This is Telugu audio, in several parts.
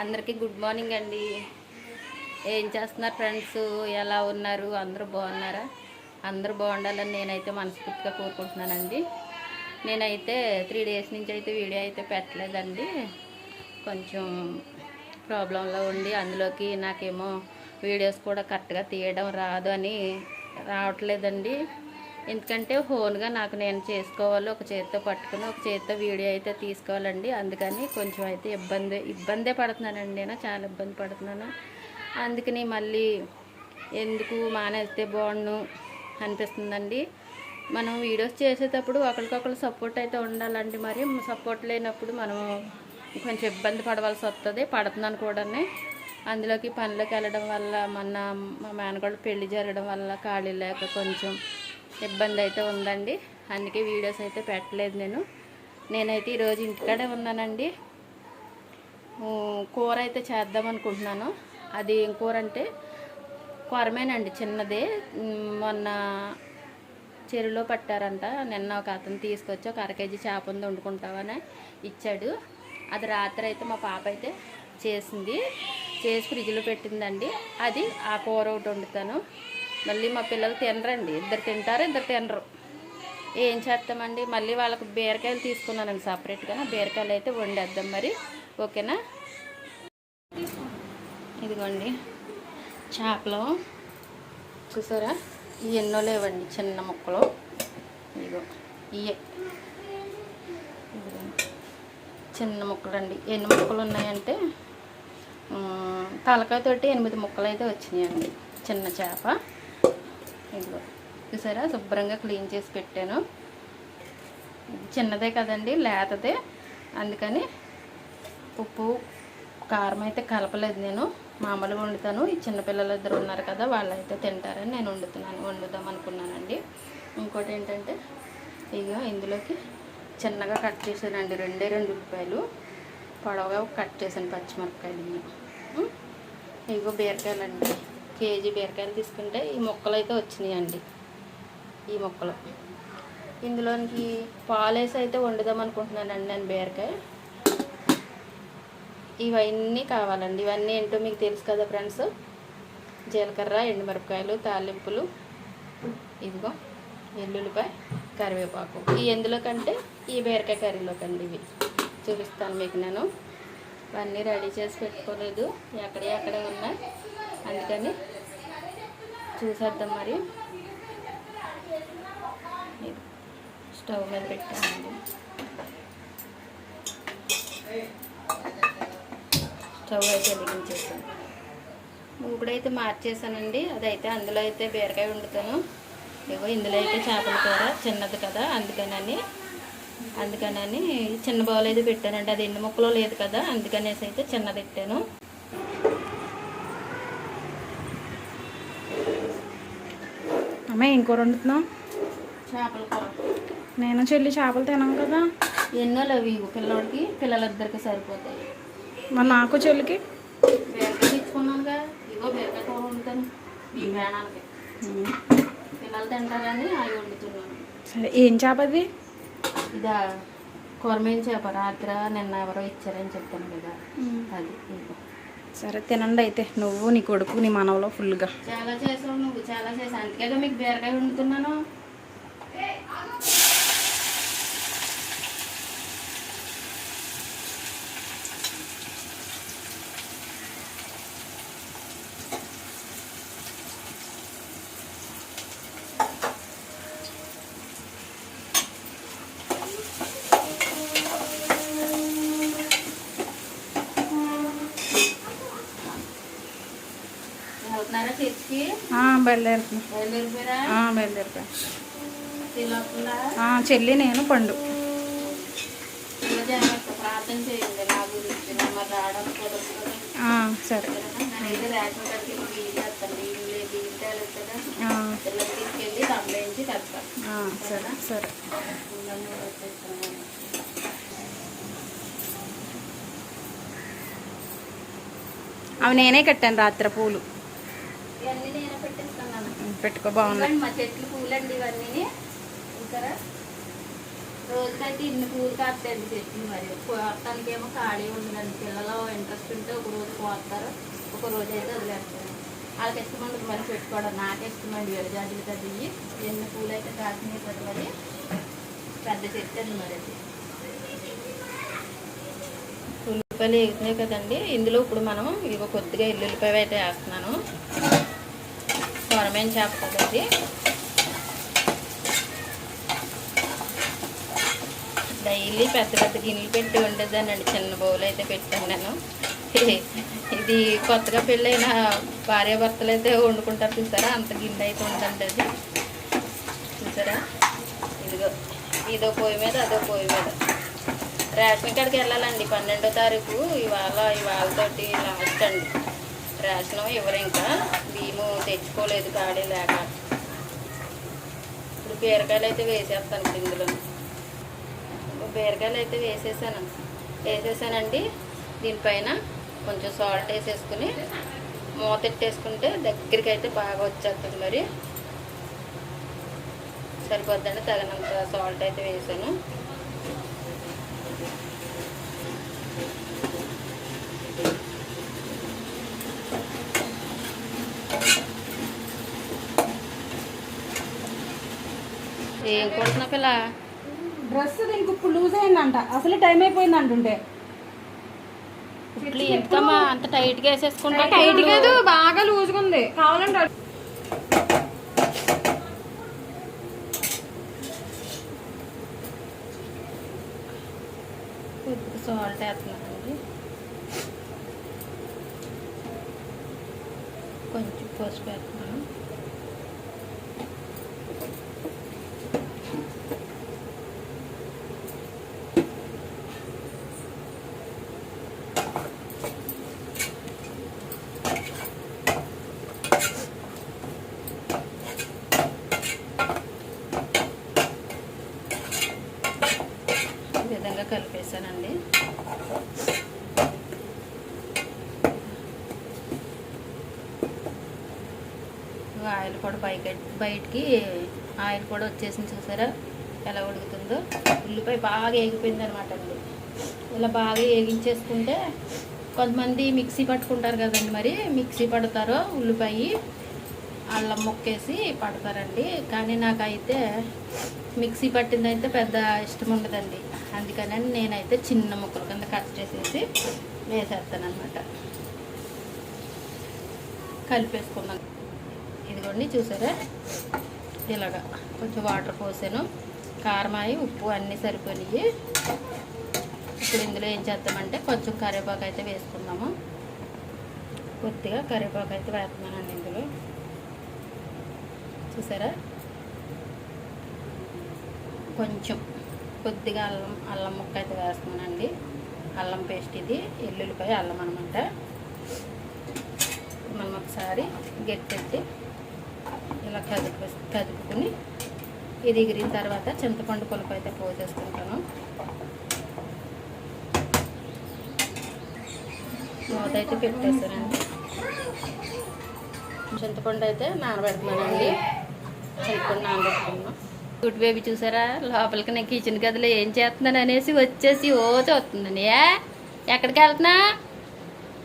అందరికీ గుడ్ మార్నింగ్ అండి. ఏం చేస్తున్నారు ఫ్రెండ్స్? ఎలా ఉన్నారు? అందరూ బాగున్నారా? అందరూ బాగుండాలని నేనైతే మనస్ఫూర్తిగా కోరుకుంటున్నానండి. నేనైతే త్రీ డేస్ నుంచి అయితే వీడియో అయితే పెట్టలేదండి. కొంచెం ప్రాబ్లంలో ఉండి అందులోకి నాకేమో వీడియోస్ కూడా కరెక్ట్గా తీయడం రాదు అని రావట్లేదండి. ఎందుకంటే ఫోన్గా నాకు నేను చేసుకోవాలి ఒక చేతితో పట్టుకుని ఒక చేతితో వీడియో అయితే తీసుకోవాలండి. అందుకని కొంచెం అయితే ఇబ్బంది ఇబ్బందే పడుతున్నానండి నేను చాలా ఇబ్బంది పడుతున్నాను. అందుకని మళ్ళీ ఎందుకు మానేస్తే బాగుండు అనిపిస్తుందండి. మనం వీడియోస్ చేసేటప్పుడు ఒకరికొకరు సపోర్ట్ అయితే ఉండాలండి మరి. సపోర్ట్ లేనప్పుడు మనం కొంచెం ఇబ్బంది పడవలసి వస్తుంది పడుతున్నాను కూడానే. అందులోకి పనిలోకి వెళ్ళడం వల్ల మన మా మేనగోడు పెళ్ళి జరగడం వల్ల ఖాళీ లేక కొంచెం ఇబ్బంది అయితే ఉందండి. అందుకే వీడియోస్ అయితే పెట్టలేదు నేను. నేనైతే ఈరోజు ఇంటికాడే ఉన్నానండి. కూర అయితే చేద్దాం అనుకుంటున్నాను. అది ఏం కూర అంటే కొరమేనండి చిన్నదే. మొన్న చెరువులో పట్టారంట. నిన్న ఒక అతను తీసుకొచ్చి ఒక అర కేజీ చేప ఉంది వండుకుంటామని ఇచ్చాడు. అది రాత్రి అయితే మా పాప అయితే చేసింది. చేసి ఫ్రిడ్జ్లో పెట్టిందండి. అది ఆ కూర ఒకటి వండుతాను. మళ్ళీ మా పిల్లలు తినరండి. ఇద్దరు తింటారు ఇద్దరు తినరు. ఏం చేస్తామండి? మళ్ళీ వాళ్ళకి బీరకాయలు తీసుకున్నానండి సపరేట్గా. బీరకాయలు అయితే వండేద్దాం మరి. ఓకేనా? ఇదిగోండి. చేపలు. చూసారా? ఇవి ఎన్నో లేవండి చిన్న ముక్కలు. ఇదిగో ఇయే చిన్న ముక్కలు అండి ఎన్ని ముక్కలు ఉన్నాయంటే తలకాయతోటి ఎనిమిది ముక్కలు అయితే వచ్చినాయండి. చిన్న చేప. ఇదిగో. చూసారా? శుభ్రంగా క్లీన్ చేసి పెట్టాను. చిన్నదే కదండి లేతదే. అందుకని ఉప్పు కారం అయితే కలపలేదు నేను. మామూలుగా వండుతాను. ఈ చిన్నపిల్లలు ఇద్దరు ఉన్నారు కదా వాళ్ళైతే తింటారని నేను వండుతున్నాను. వండుదాం అనుకున్నానండి. ఇంకోటి ఏంటంటే ఇక ఇందులోకి చిన్నగా కట్ చేసానండి రెండే రెండు ఉల్లిపాయలు. పొడవుగా కట్ చేశాను పచ్చిమిరపకాయలు. ఇగో బీరకాయలు అండి కేజీ బీరకాయలు తీసుకుంటే ఈ మొక్కలు అయితే వచ్చినాయండి. ఈ మొక్కలు. ఇందులోనికి పాలేసి అయితే వండుదాం అనుకుంటున్నానండి నేను బీరకాయ. ఇవన్నీ కావాలండి. ఇవన్నీ ఏంటో మీకు తెలుసు కదా ఫ్రెండ్స్. జీలకర్ర ఎండుమిరపకాయలు తాలింపులు. ఇదిగో ఎల్లుల్లిపాయ కరివేపాకు. ఈ ఎందులోకంటే ఈ బీరకాయ కర్రీలోకండి ఇవి. చూపిస్తాను మీకు నేను. ఇవన్నీ రెడీ చేసి పెట్టుకోలేదు. ఎక్కడ ఎక్కడ ఉన్నాయి. అందుకని చూసేద్దాం మరి. స్టవ్ మీద పెట్టానండి స్టవ్ అయితే వెలిగించేసాను ఇప్పుడైతే మార్చేసానండి అదైతే అందులో అయితే బీరకాయ వండుతాను. ఇగో ఇందులో అయితే చేపల కూర చిన్నది కదా అందుకనని అందుకనని చిన్న బౌల్ అయితే పెట్టానండి. అది ఎన్ని ముక్కలో లేదు కదా అందుకనేసి అయితే చిన్నది పెట్టాను. అమ్మ ఏం కూర వండుతున్నావు? చేపల కూర. నేను చెల్లి చేపలు తినాం కదా. ఎన్నో లేవు ఇవి పిల్లోడికి పిల్లలిద్దరికి సరిపోతాయి. మరి నాకు చెల్లికి? బీరకాయ తెచ్చుకున్నానుగా ఇగో బీరకాయ కూర వండుతాను. ఈ వేణాలకి పిల్లలు తింటారని అవి వండుతున్నాను. సరే ఏం చేప అది? ఇదా కొరమేం చేప. రాత్రి నిన్న ఎవరో ఇచ్చారని చెప్తాను కదా. అది. సరే తినండి అయితే. నువ్వు నీ కొడుకు నీ మనవలో ఫుల్గా చాలా చేసావు నువ్వు చాలా చేసావు. అందుకే మీకు బీరకాయ వండుతున్నాను వెళ్తున్నారా చర్చికి బయలుదేరుతున్నా బయలుదేరిపోయారా ఆ, బయలుదేరుతా తినకుండా ఆ, చెల్లి నేను పండు ఇలా జాగ్రత్త ప్రార్థన చేయండి నా గురించి మరి రావడానికి కుదరదు కదా ఆ, సరే నేనైతే రేషన్ కార్డుకి బియ్యం చేస్తాను బియ్యం లేదు బియ్యం దండేంచి తెస్తాను ఆ, సరే. సరే వచ్చేస్తాను అవి నేనే కట్టాను రాత్రి పూలు. ఇవన్నీ నేను పెట్టేస్తున్నాను. పెట్టుకో ఇవ్వండి మా చెట్లు పూలండి ఇవన్నీ చూసారా రోజుకైతే ఇన్ని పూలు కాస్తాయండి చెట్లు మరి. కోస్తానికి ఏమో ఖాళీ ఉండదండి. పిల్లలు ఇంట్రెస్ట్ ఉంటే ఒక రోజు కోస్తారు ఒక రోజు అయితే వదిలేస్తారు. వాళ్ళకి ఇష్టం ఉండదు మరి పెట్టుకోవడం. నాకు ఇష్టమండి విరజాజులు కదివి ఎన్ని పూలు అయితే కాసినాయి కదా మరి. పెద్ద చెట్టు అండి మరి అది. ఉల్లిపాయలు వేగుతున్నాయి కదండి. ఇందులో ఇప్పుడు మనం ఇవి కొద్దిగా ఎల్లుల్లిపాయ అయితే వేస్తున్నాను. కొరమేం చేప కదండి డైలీ పెద్ద పెద్ద గిన్నెలు పెట్టి ఉండేదానండి చిన్న బౌల్ అయితే పెట్టాను నేను. ఇది కొత్తగా పెళ్ళైన భార్యాభర్తలు అయితే వండుకుంటారు చూసారా? అంత గిన్నె అయితే ఉందండి అది. చూసారా? ఇదిగో ఇదో పొయ్యి మీద అదో పొయ్యి మీద. రేషన్ కార్డ్కి వెళ్ళాలండి పన్నెండో తారీఖు. ఇవాళ ఇవాళతోటి లాస్ట్ అండి. రేషన్ ఇవ్వరు ఇంకా? బియ్యము తెచ్చుకోలేదు ఖాళీ లేక. ఇప్పుడు బీరకాయలు అయితే వేసేస్తాను ఇందులో. బీరకాయలు అయితే వేసేసాను. వేసేసానండి. దీనిపైన కొంచెం సాల్ట్ వేసేసుకుని మూత ఎట్టేసుకుంటే దగ్గరికి అయితే బాగా వచ్చేస్తుంది మరి. సరిపోద్దండి తగినంత సాల్ట్ అయితే వేసాను. కొడుతున్నా పిల్ల డ్రెస్ దీనికి ఇప్పుడు లూజ్ అయిందంట. అసలు టైం అయిపోయింది అంటుంటే. ఇప్పుడు ఎంతమ్మా అంత టైట్గా వేసేసుకుంటా టైట్ కాదు బాగా లూజ్గా ఉంది కావాలంటే సాల్ట్ వేస్తున్నానండి కొంచెం పసుపు వేస్తున్నాను ఈ విధంగా కలిపేసానండి ఇదిగో ఆయిల్ కూడా పైకి బయటికి ఆయిల్ కూడా వచ్చేసింది చూసారా? ఎలా ఉడుకుతుందో? ఉల్లిపాయ బాగా ఎగిపోయింది అనమాట అండి. ఇలా బాగా వేగించేసుకుంటే కొంతమంది మిక్సీ పట్టుకుంటారు కదండి మరి. మిక్సీ పడతారో ఉల్లిపాయ అల్లం ముక్కేసి పడతారండి. కానీ నాకైతే మిక్సీ పట్టిందైతే పెద్ద ఇష్టం ఉండదండి. అందుకని నేనైతే చిన్న ముక్కల కింద కట్ చేసేసి వేసేస్తాను అనమాట కలిపేసుకున్నాను ఇదిగోండి చూసారా? ఇలాగా కొంచెం వాటర్ పోసాను. కారమాయి ఉప్పు అన్నీ సరిపోయినాయి. ఇప్పుడు ఇందులో ఏం చేద్దామంటే కొంచెం కరివేపాకు అయితే వేసుకుందాము. కొద్దిగా కరివేపాకు అయితే వేస్తున్నానండి ఇందులో. చూసారా? కొంచెం కొద్దిగా అల్లం అల్లం ముక్క అయితే వేస్తున్నానండి. అల్లం పేస్ట్ ఇది ఎల్లుల్లిపాయ అల్లం అనమాట మనం ఒకసారి గట్టెట్టి ఇలా కదుపు కదుపుకుని ఇది ఎగిరిన తర్వాత చింతపండు పులుపు అయితే పోసేసుకుంటాను మూత అయితే పెట్టేస్తానండి చింతపండు అయితే నానబెడుతున్నానండి. చింతపండు నానబెట్టుకున్నాం గుడ్ బేబీ చూసారా? లోపలికి నేను కిచెన్ గదిలో ఏం చేస్తున్నాను అనేసి వచ్చేసి ఓ చూస్తుందండి ఏ? ఎక్కడికి వెళ్తున్నా?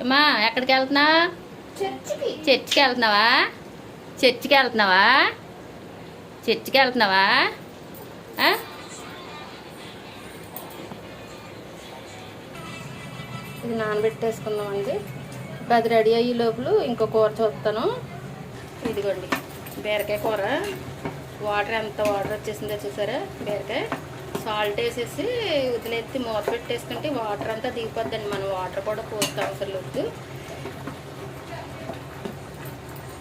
అమ్మా ఎక్కడికి వెళ్తున్నా? చర్చికి వెళ్తున్నావా? చర్చికి వెళ్తున్నావా చర్చికి వెళ్తున్నావా ఇది నానబెట్టేసుకుందామండి. ఇప్పుడు అది రెడీ అయ్యే లోపల ఇంకో కూర చూస్తాను. ఇదిగోండి బీరకాయ కూర. వాటర్ ఎంత వాటర్ వచ్చేసిందో చూసారా? బీరకాయ. సాల్ట్ వేసేసి వదిలేసి మూత పెట్టేసుకుంటే వాటర్ అంతా దిగిపోద్దండి. మనం వాటర్ కూడా పోస్తే అవసరం లేదు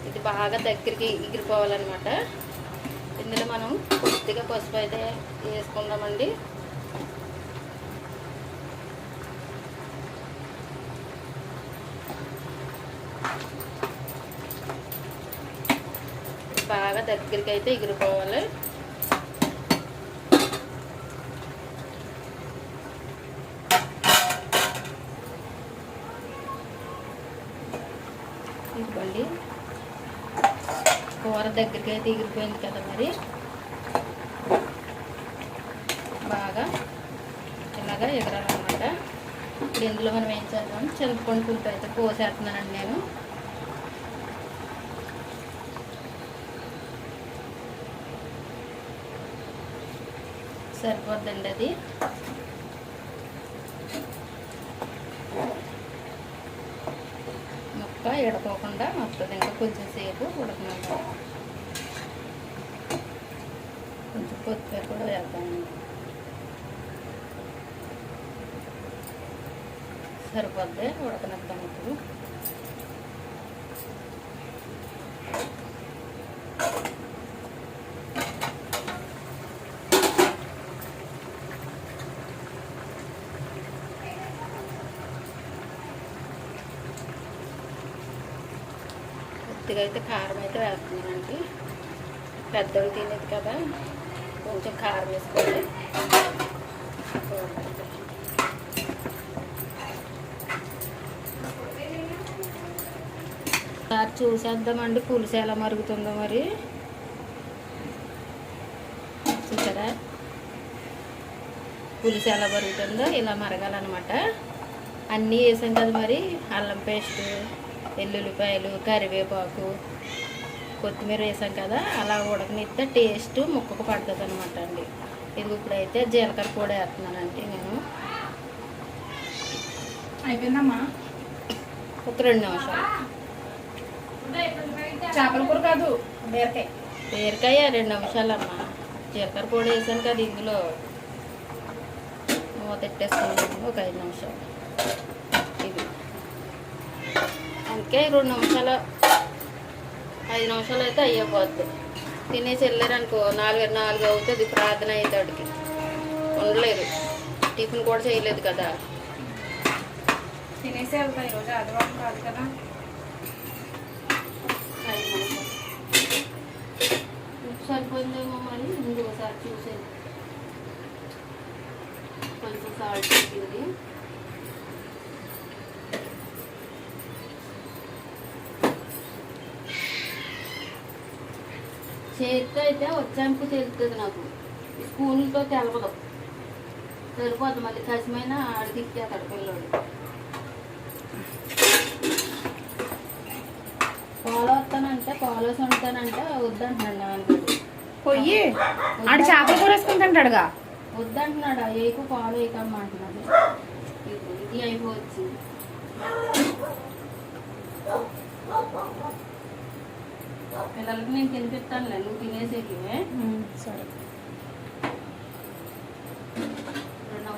ఇది బాగా దగ్గరికి ఎగిరిపోవాలన్నమాట. ఇందులో మనం కొద్దిగా పసుపు అయితే వేసుకుందామండి. బాగా దగ్గరికి అయితే ఎగిరిపోవాలి. ఇదిగోండి. కూర దగ్గరికి అయితే ఎగిరిపోయింది కదా మరి. బాగా ఎగరాలన్నమాట. ఇప్పుడు ఇందులో మనం ఏం చేద్దాం? చింతపండు పులుపు అయితే పోసేస్తున్నానండి నేను. సరిపోద్దండి అది. ముక్క ఎడకోకుండా మొత్తం ఇంకా కొంచెం సేపు ఉడకనండి కొంచెం కొత్తిమీర కూడా వేద్దామండి సరిపోద్ది ఉడకనిద్దాం ఇప్పుడు. కొద్దిగా అయితే కారం అయితే వేస్తున్నానండి. పెద్దవి తినేది కదా కొంచెం కారం వేసుకోండి. ఒకసారి చూసేద్దామండి పులుసు ఎలా మరుగుతుందో మరి. చూసారా? పులుసు ఎలా మరుగుతుందో ఇలా మరగాలన్నమాట. అన్నీ వేసాం కదా మరి అల్లం పేస్ట్. వెల్లుల్లిపాయలు కరివేపాకు కొత్తిమీర వేసాం కదా అలా ఉడకనిస్తే టేస్ట్ ముక్కకు పడుతుంది అనమాట అండి. ఇది ఇప్పుడైతే జీలకర్ర పొడి వేస్తున్నానండి నేను. అయిపోయిందమ్మా? ఒక రెండు నిమిషాలు. చేపల కూర కాదు బీరకాయ. బీరకాయ రెండు నిమిషాలమ్మా. జీలకర్ర పొడి వేసాను కదా ఇందులో. మూత పెట్టేసుకున్నాము ఒక ఐదు నిమిషాలు. అందుకే రెండు నిమిషాలు ఐదు నిమిషాలు అయితే అయ్యపోద్ది తినేసి వెళ్ళారనుకో నాలుగు నాలుగు అవుతుంది ప్రార్థన అయ్యేటోడికి. ఉండలేదు. టిఫిన్ కూడా చేయలేదు కదా. తినేసి వెళ్తా ఈరోజు ఆదివారం కాదు కదా. సరిపోయిందేమో మరి ముందు ఒకసారి చూసేది. కొంచెం సాల్ట్ తగ్గింది చేతితో అయితే వచ్చానికి తెలుస్తుంది నాకు. ఈ స్పూన్లతో తెలవదు. సరిపోద్ది మళ్ళీ కసిమైన ఆడికి అతడు పిల్లోడు. పాలు వస్తానంటే పాలు వేసి ఉంటానంటే వద్దంటున్నాడు నాన్నగారు పొయ్యి. ఆడు చేపల కూర వేసుకుని తింటాడుగా వద్దంటున్నాడు ఏకు పాలు వేయకమ్మా అంటున్నాడు. ఇది ఇది అయిపోవచ్చు. పిల్లలకి నేను తినిపిస్తానులే నువ్వు తినేసేకి సరే. రెండు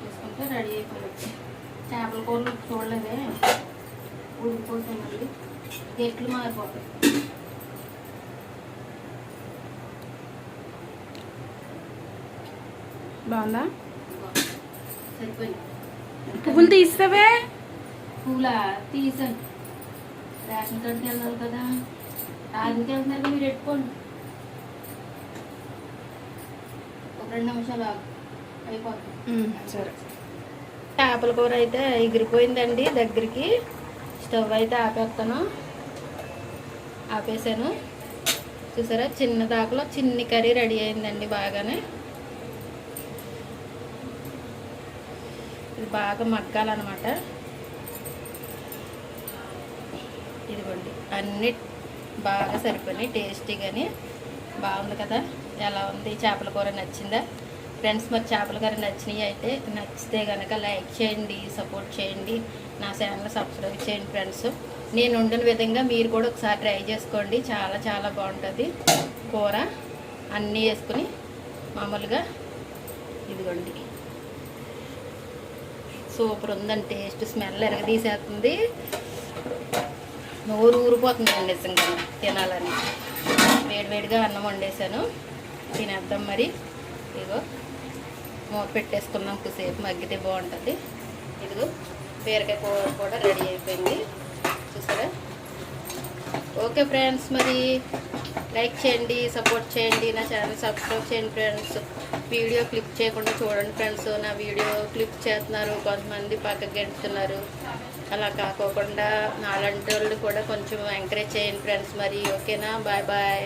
తీసుకుంటే రెడీ అయిపోవచ్చు చేపల కూరలు చూడలేదే. ఉడికిపోతాయి మళ్ళీ గెట్లు మారిపోతాయి. బాగుందా? సరిపోయింది. పువ్వులు తీస్తావే? పూల తీసాను. రేషన్ కార్డుకి వెళ్ళాలి కదా. రాజుకి మీరు పెట్టుకోండి. ఒక రెండు నిమిషాలు అయిపోతుంది సరే. చేపల కూర అయితే ఎగిరిపోయిందండి దగ్గరికి. స్టవ్ అయితే ఆపేస్తాను ఆపేసాను. చూసారా? చిన్న దాకలో చిన్ని కర్రీ రెడీ అయిందండి బాగానే. ఇది బాగా మగ్గాలన్నమాట. ఇదిగోండి. అన్నిటి బాగా సరిపోయి టేస్టీగాని బాగుంది కదా. ఎలా ఉంది? చేపల కూర నచ్చిందా? ఫ్రెండ్స్ మరి చేపల కూర నచ్చినవి అయితే నచ్చితే కనుక లైక్ చేయండి సపోర్ట్ చేయండి. నా ఛానల్ సబ్స్క్రైబ్ చేయండి ఫ్రెండ్స్. నేను వండిన విధంగా మీరు కూడా ఒకసారి ట్రై చేసుకోండి. చాలా చాలా బాగుంటుంది కూర. అన్నీ వేసుకుని మామూలుగా ఇదిగోండి. సూపర్ ఉందండి. టేస్ట్ స్మెల్ ఎరగదీసేస్తుంది. నోరు ఊరిపోతుందండి నిజంగా తినాలని. వేడివేడిగా అన్నం వండేసాను తినేద్దాం మరి. ఇదిగో మూత పెట్టేసుకున్నాం కొద్దిసేపు మగ్గితే బాగుంటుంది. ఇదిగో బీరకాయ కూర కూడా రెడీ అయిపోయింది. చూసారా? ఓకే ఫ్రెండ్స్ మరి లైక్ చేయండి సపోర్ట్ చేయండి నా ఛానల్ సబ్స్క్రైబ్ చేయండి ఫ్రెండ్స్. వీడియో క్లిక్ చేయకుండా చూడండి ఫ్రెండ్స్. నా వీడియో క్లిక్ చేస్తున్నారు కొంతమంది పక్కకి గెంటుతున్నారు అలా కాకోకుండా నాలంటి వాళ్ళు కూడా కొంచెం ఎంకరేజ్ చేయండి ఫ్రెండ్స్ మరి. ఓకేనా బాయ్ బాయ్